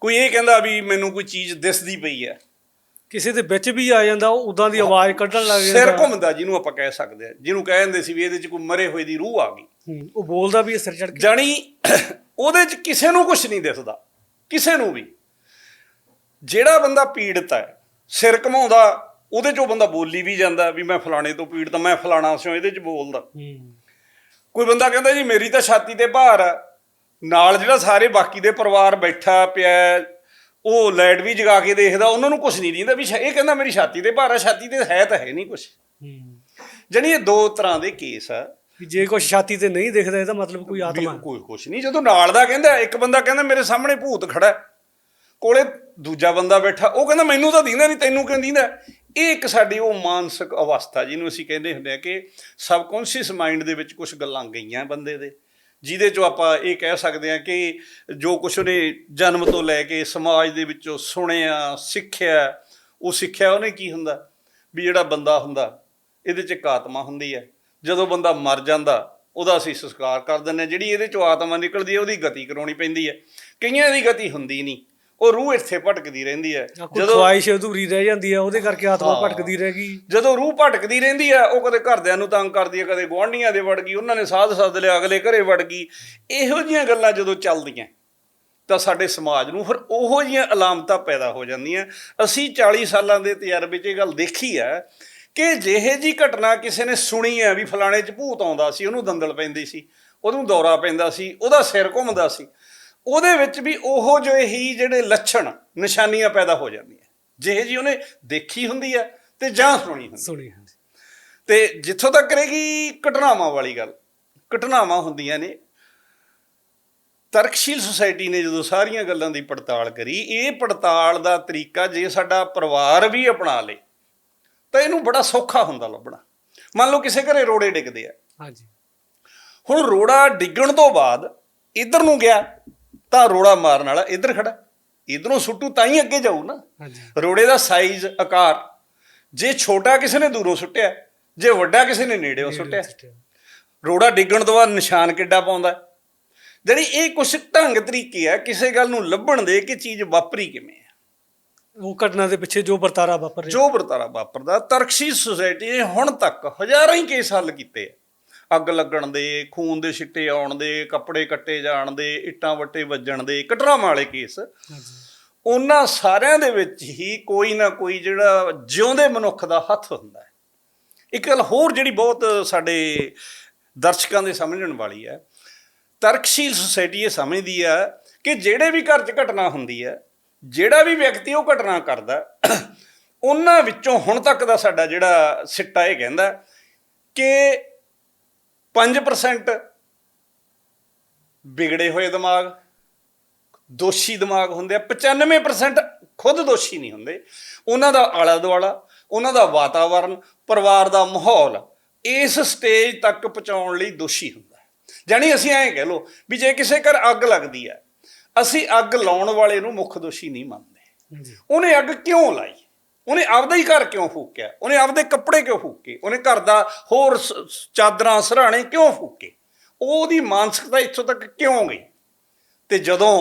ਕੋਈ ਇਹ ਕਹਿੰਦਾ ਵੀ ਮੈਨੂੰ ਕੋਈ ਚੀਜ਼ ਦਿਸਦੀ ਪਈ ਹੈ। ਕਿਸੇ ਦੇ ਵਿੱਚ ਵੀ ਆ ਜਾਂਦਾ ਉਹ ਉਦਾਂ ਦੀ ਆਵਾਜ਼ ਕੱਢਣ ਲੱਗ ਸਿਰ ਜਾਂਦਾ ਘੁੰਮਦਾ ਜਿਹਨੂੰ ਆਪਾਂ ਕਹਿ ਸਕਦੇ ਹਾਂ। ਜਿਹਨੂੰ ਕਹਿ ਦਿੰਦੇ ਸੀ ਵੀ ਇਹਦੇ 'ਚ ਕੋਈ ਮਰੇ ਹੋਏ ਦੀ ਰੂਹ ਆ ਗਈ। ਉਹ ਬੋਲਦਾ ਵੀ ਸਿਰ ਚੜ ਕੇ। ਜਾਣੀ ਉਹਦੇ 'ਚ ਕਿਸੇ ਨੂੰ ਕੁਝ ਨਹੀਂ ਦਿਸਦਾ। ਕਿਸੇ ਨੂੰ ਵੀ। ਜਿਹੜਾ ਬੰਦਾ ਪੀੜਤ ਹੈ ਸਿਰ ਘਮਾਉਂਦਾ ਉਹਦੇ 'ਚੋਂ ਬੰਦਾ ਬੋਲੀ ਵੀ ਜਾਂਦਾ ਵੀ ਮੈਂ ਫਲਾਣੇ ਤੋਂ ਪੀੜਤ ਮੈਂ ਫਲਾਣਾ ਸਿਓ ਇਹਦੇ 'ਚ ਬੋਲਦਾ। ਕੋਈ ਬੰਦਾ ਕਹਿੰਦਾ ਜੀ ਮੇਰੀ ਤਾਂ ਛਾਤੀ ਤੇ ਭਾਰ ਆ ਨਾਲ ਜਿਹੜਾ ਸਾਰੇ ਬਾਕੀ ਦੇ ਪਰਿਵਾਰ ਬੈਠਾ ਪਿਆ ਉਹ ਲਾਈਟ ਵੀ ਜਗਾ ਕੇ ਦੇਖਦਾ ਉਹਨਾਂ ਨੂੰ ਕੁਝ ਨਹੀਂ ਦਿੰਦਾ ਵੀ ਇਹ ਕਹਿੰਦਾ ਮੇਰੀ ਛਾਤੀ ਤੇ ਭਾਰ ਛਾਤੀ ਤੇ ਹੈ ਤਾਂ ਹੈ ਨਹੀਂ ਕੁਝ ਜਾਣੀ ਇਹ ਦੋ ਤਰ੍ਹਾਂ ਦੇ ਕੇਸ ਆ। ਜੇ ਕੋਈ ਛਾਤੀ ਤੇ ਨਹੀਂ ਦਿਖਦਾ ਇਹਦਾ ਮਤਲਬ ਕੋਈ ਆਤਮਾ। ਕੋਈ ਕੁਛ ਨਹੀਂ। ਜਦੋਂ ਨਾਲ ਦਾ ਕਹਿੰਦਾ ਇੱਕ ਬੰਦਾ ਕਹਿੰਦਾ ਮੇਰੇ ਸਾਹਮਣੇ ਭੂਤ ਖੜਾ ਕੋਲੇ ਦੂਜਾ ਬੰਦਾ ਬੈਠਾ ਉਹ ਕਹਿੰਦਾ ਮੈਨੂੰ ਤਾਂ ਦੀਂਦਾ ਨਹੀਂ ਤੈਨੂੰ ਕਿਉਂ ਦੀਂਦਾ? ਇਹ ਇੱਕ ਸਾਡੀ ਉਹ ਮਾਨਸਿਕ ਅਵਸਥਾ ਜਿਹਨੂੰ ਅਸੀਂ ਕਹਿੰਦੇ ਹੁੰਦੇ ਆ ਕਿ ਸਬਕੌਂਸ਼ੀਅਸ ਮਾਈਂਡ ਦੇ ਵਿੱਚ ਕੁਝ ਗੱਲਾਂ ਗਈਆਂ ਬੰਦੇ ਦੇ। ਜਿਹਦੇ ਚੋਂ ਆਪਾਂ ਇਹ ਕਹਿ ਸਕਦੇ ਹਾਂ ਕਿ ਜੋ ਕੁਛ ਉਹਨੇ ਜਨਮ ਤੋਂ ਲੈ ਕੇ ਸਮਾਜ ਦੇ ਵਿੱਚੋਂ ਸੁਣਿਆ, ਸਿੱਖਿਆ, ਉਹ ਸਿੱਖਿਆ ਉਹਨੇ ਕੀ ਹੁੰਦਾ? ਵੀ ਜਿਹੜਾ ਬੰਦਾ ਹੁੰਦਾ, ਇਹਦੇ 'ਚ ਇੱਕ ਆਤਮਾ ਹੁੰਦੀ ਹੈ। ਜਦੋਂ ਬੰਦਾ ਮਰ ਜਾਂਦਾ, ਉਹਦਾ ਅਸੀਂ ਸੰਸਕਾਰ ਕਰ ਦਿੰਦੇ ਹਾਂ। ਜਿਹੜੀ ਇਹਦੇ ਚੋਂ ਆਤਮਾ ਨਿਕਲਦੀ ਹੈ, ਉਹਦੀ ਗਤੀ ਕਰਾਉਣੀ ਪੈਂਦੀ ਹੈ। ਕਈਆਂ ਦੀ ਗਤੀ ਹੁੰਦੀ ਨਹੀਂ। ਉਹ ਰੂਹ ਇੱਥੇ ਭਟਕਦੀ ਰਹਿੰਦੀ ਹੈ। ਜਾਂ ਕੋਈ ਖੁਆਇਸ਼ ਅਧੂਰੀ ਰਹਿ ਜਾਂਦੀ ਹੈ ਉਹਦੇ ਕਰਕੇ ਆਤਮਾ ਭਟਕਦੀ ਰਹਿ ਗਈ। ਜਦੋਂ ਰੂਹ ਭਟਕਦੀ ਰਹਿੰਦੀ ਹੈ ਉਹ ਕਦੇ ਘਰਦਿਆਂ ਨੂੰ ਤੰਗ ਕਰਦੀ ਹੈ ਕਦੇ ਗੁਆਂਢੀਆਂ ਦੇ ਵੜ ਗਈ ਉਹਨਾਂ ਨੇ ਸਾਧ ਸੱਦ ਲਿਆ ਅਗਲੇ ਘਰੇ ਵੜ ਗਈ। ਇਹੋ ਜਿਹੀਆਂ ਗੱਲਾਂ ਜਦੋਂ ਚੱਲਦੀਆਂ ਤਾਂ ਸਾਡੇ ਸਮਾਜ ਨੂੰ ਫਿਰ ਉਹੋ ਜਿਹੀਆਂ ਅਲਾਮਤਾਂ ਪੈਦਾ ਹੋ ਜਾਂਦੀਆਂ। ਅਸੀਂ 40 ਸਾਲਾਂ ਦੇ ਤਜਰਬੇ 'ਚ ਇਹ ਗੱਲ ਦੇਖੀ ਹੈ ਕਿ ਜਿਹੇ ਜੀ ਘਟਨਾ ਕਿਸੇ ਨੇ ਸੁਣੀ ਹੈ ਵੀ ਫਲਾਣੇ 'ਚ ਭੂਤ ਆਉਂਦਾ ਸੀ ਉਹਨੂੰ ਦੰਦਲ ਪੈਂਦੀ ਸੀ ਉਹਨੂੰ ਦੌਰਾ ਪੈਂਦਾ ਸੀ ਉਹਦਾ ਸਿਰ ਘੁੰਮਦਾ ਸੀ। ਉਹਦੇ ਵਿੱਚ ਵੀ ਉਹੋ ਜਿਹੇ ਹੀ ਜਿਹੜੇ ਲੱਛਣ ਨਿਸ਼ਾਨੀਆਂ ਪੈਦਾ ਹੋ ਜਾਂਦੀਆਂ। ਜਿਹੇ ਜੀ ਉਹਨੇ ਦੇਖੀ ਹੁੰਦੀ ਹੈ ਤੇ ਜਾਂ ਸੁਣੀ ਹੁੰਦੀ ਸੁਣੀ ਹਾਂਜੀ ਤੇ ਜਿੱਥੋਂ ਤੱਕ ਰਹੇਗੀ ਘਟਨਾਵਾਂ ਵਾਲੀ ਗੱਲ ਘਟਨਾਵਾਂ ਹੁੰਦੀਆਂ ਨੇ। ਤਰਕਸ਼ੀਲ ਸੁਸਾਇਟੀ ਨੇ ਜਦੋਂ ਸਾਰੀਆਂ ਗੱਲਾਂ ਦੀ ਪੜਤਾਲ ਕਰੀ ਇਹ ਪੜਤਾਲ ਦਾ ਤਰੀਕਾ ਜੇ ਸਾਡਾ ਪਰਿਵਾਰ ਵੀ ਅਪਣਾ ਲੇ ਤਾਂ ਇਹਨੂੰ ਬੜਾ ਸੌਖਾ ਹੁੰਦਾ ਲੱਭਣਾ। ਮੰਨ ਲਓ ਕਿਸੇ ਘਰੇ ਰੋੜੇ ਡਿੱਗਦੇ ਆ। ਹਾਂਜੀ। ਹੁਣ ਰੋੜਾ ਡਿੱਗਣ ਤੋਂ ਬਾਅਦ ਇਧਰ ਨੂੰ ਗਿਆ ਤਾਂ ਰੋੜਾ ਮਾਰਨ ਵਾਲਾ ਇਧਰ ਖੜਾ। ਇਧਰੋਂ ਸੁੱਟੂ ਤਾਂ ਹੀ ਅੱਗੇ ਜਾਊ ਨਾ। ਰੋੜੇ ਦਾ ਸਾਈਜ਼ ਆਕਾਰ। ਜੇ ਛੋਟਾ ਕਿਸੇ ਨੇ ਦੂਰੋਂ ਸੁੱਟਿਆ ਜੇ ਵੱਡਾ ਕਿਸੇ ਨੇ ਨੇੜੇੋਂ ਸੁੱਟਿਆ। ਰੋੜਾ ਡਿੱਗਣ ਤੋਂ ਬਾਅਦ ਨਿਸ਼ਾਨ ਕਿੱਡਾ ਪਾਉਂਦਾ। ਜਿਹੜੀ ਇਹ ਕੁਛ ਢੰਗ ਤਰੀਕੇ ਆ ਕਿਸੇ ਗੱਲ ਨੂੰ ਲੱਭਣ ਦੇ ਕਿ ਚੀਜ਼ ਵਾਪਰੀ ਕਿਵੇਂ ਆ। ਉਹ ਘਟਨਾ ਦੇ ਪਿੱਛੇ ਜੋ ਵਰਤਾਰਾ ਵਾਪਰ ਰਿਹਾ। ਜੋ ਵਰਤਾਰਾ ਵਾਪਰਦਾ ਤਰਕਸ਼ੀ ਸੁਸਾਇਟੀ ਨੇ ਹੁਣ ਤੱਕ ਹਜ਼ਾਰਾਂ ਹੀ ਕੇਸ ਹੱਲ ਕੀਤੇ ਆ। ਅੱਗ ਲੱਗਣ ਦੇ ਖੂਨ ਦੇ ਛਿੱਟੇ ਆਉਣ ਦੇ ਕੱਪੜੇ ਕੱਟੇ ਜਾਣ ਦੇ ਇੱਟਾਂ ਵੱਟੇ ਵੱਜਣ ਦੇ ਕਟਰਾਵਾਂ ਵਾਲੇ ਕੇਸ। ਉਹਨਾਂ ਸਾਰਿਆਂ ਦੇ ਵਿੱਚ ਹੀ ਕੋਈ ਨਾ ਕੋਈ ਜਿਹੜਾ ਜਿਉਂਦੇ ਮਨੁੱਖ ਦਾ ਹੱਥ ਹੁੰਦਾ ਹੈ। ਇੱਕ ਗੱਲ ਹੋਰ ਜਿਹੜੀ ਬਹੁਤ ਸਾਡੇ ਦਰਸ਼ਕਾਂ ਦੇ ਸਮਝਣ ਵਾਲੀ ਹੈ ਤਰਕਸ਼ੀਲ ਸੁਸਾਇਟੀ ਇਹ ਸਮਝਦੀ ਹੈ ਕਿ ਜਿਹੜੇ ਵੀ ਘਰ 'ਚ ਘਟਨਾ ਹੁੰਦੀ ਹੈ ਜਿਹੜਾ ਵੀ ਵਿਅਕਤੀ ਉਹ ਘਟਨਾ ਕਰਦਾ ਉਹਨਾਂ ਵਿੱਚੋਂ ਹੁਣ ਤੱਕ ਦਾ ਸਾਡਾ ਜਿਹੜਾ ਸਿੱਟਾ ਇਹ ਕਹਿੰਦਾ ਕਿ 5% ਵਿਗੜੇ ਹੋਏ ਦਿਮਾਗ ਦੋਸ਼ੀ ਦਿਮਾਗ ਹੁੰਦੇ ਆ। 95% ਖੁਦ ਦੋਸ਼ੀ ਨਹੀਂ ਹੁੰਦੇ। ਉਹਨਾਂ ਦਾ ਆਲਾ ਦੁਆਲਾ ਉਹਨਾਂ ਦਾ ਵਾਤਾਵਰਣ ਪਰਿਵਾਰ ਦਾ ਮਾਹੌਲ ਇਸ ਸਟੇਜ ਤੱਕ ਪਹੁੰਚਾਉਣ ਲਈ ਦੋਸ਼ੀ ਹੁੰਦਾ ਜਾਣੀ ਅਸੀਂ ਐਂ ਕਹਿ ਲਓ ਵੀ ਜੇ ਕਿਸੇ ਘਰ ਅੱਗ ਲੱਗਦੀ ਹੈ ਅਸੀਂ ਅੱਗ ਲਾਉਣ ਵਾਲੇ ਨੂੰ ਮੁੱਖ ਦੋਸ਼ੀ ਨਹੀਂ ਮੰਨਦੇ। ਉਹਨੇ ਅੱਗ ਕਿਉਂ ਲਾਈ? ਉਹਨੇ ਆਪਦਾ ਹੀ ਘਰ ਕਿਉਂ ਫੂਕਿਆ? ਉਹਨੇ ਆਪਦੇ ਕੱਪੜੇ ਕਿਉਂ ਫੂਕੇ? ਉਹਨੇ ਘਰ ਦਾ ਹੋਰ ਚਾਦਰਾਂ ਸਰਾਣੇ ਕਿਉਂ ਫੂਕੇ? ਉਹਦੀ ਮਾਨਸਿਕਤਾ ਇੱਥੋਂ ਤੱਕ ਕਿਉਂ ਗਈ? ਤੇ ਜਦੋਂ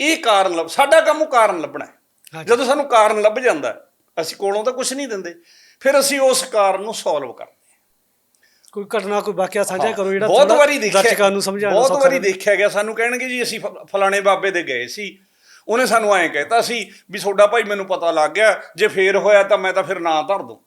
ਇਹ ਕਾਰਨ ਲੱਭ ਸਾਡਾ ਕੰਮ ਕਾਰਨ ਲੱਭਣਾ ਹੈ। ਜਦੋਂ ਸਾਨੂੰ ਕਾਰਨ ਲੱਭ ਜਾਂਦਾ ਅਸੀਂ ਕੋਲੋਂ ਤਾਂ ਕੁਝ ਨਹੀਂ ਦਿੰਦੇ। ਫਿਰ ਅਸੀਂ ਉਸ ਕਾਰਨ ਨੂੰ ਸੋਲਵ ਕਰਦੇ ਕੋਈ ਘਟਨਾ ਕੋਈ ਵਾਕਿਆ ਸਾਂਝਾ ਕਰੋ ਜਿਹੜਾ ਬਹੁਤ ਵਾਰੀ ਦੇਖਿਆ ਦਰਸ਼ਕਾਂ ਨੂੰ ਸਮਝਾਉਣਾ ਬਹੁਤ ਵਾਰੀ। ਦੇਖਿਆ ਗਿਆ ਸਾਨੂੰ ਕਹਿਣਗੇ ਜੀ ਅਸੀਂ ਫਲਾਣੇ ਬਾਬੇ ਦੇ ਗਏ ਸੀ। ਉਹਨੇ ਸਾਨੂੰ ਐਂ ਕਹਿਤਾ ਸੀ ਵੀ ਤੁਹਾਡਾ ਭਾਈ ਮੈਨੂੰ ਪਤਾ ਲੱਗ ਗਿਆ, ਜੇ ਫੇਰ ਹੋਇਆ ਤਾਂ ਮੈਂ ਤਾਂ ਫਿਰ ਨਾਂ ਧਰ ਦੂੰ।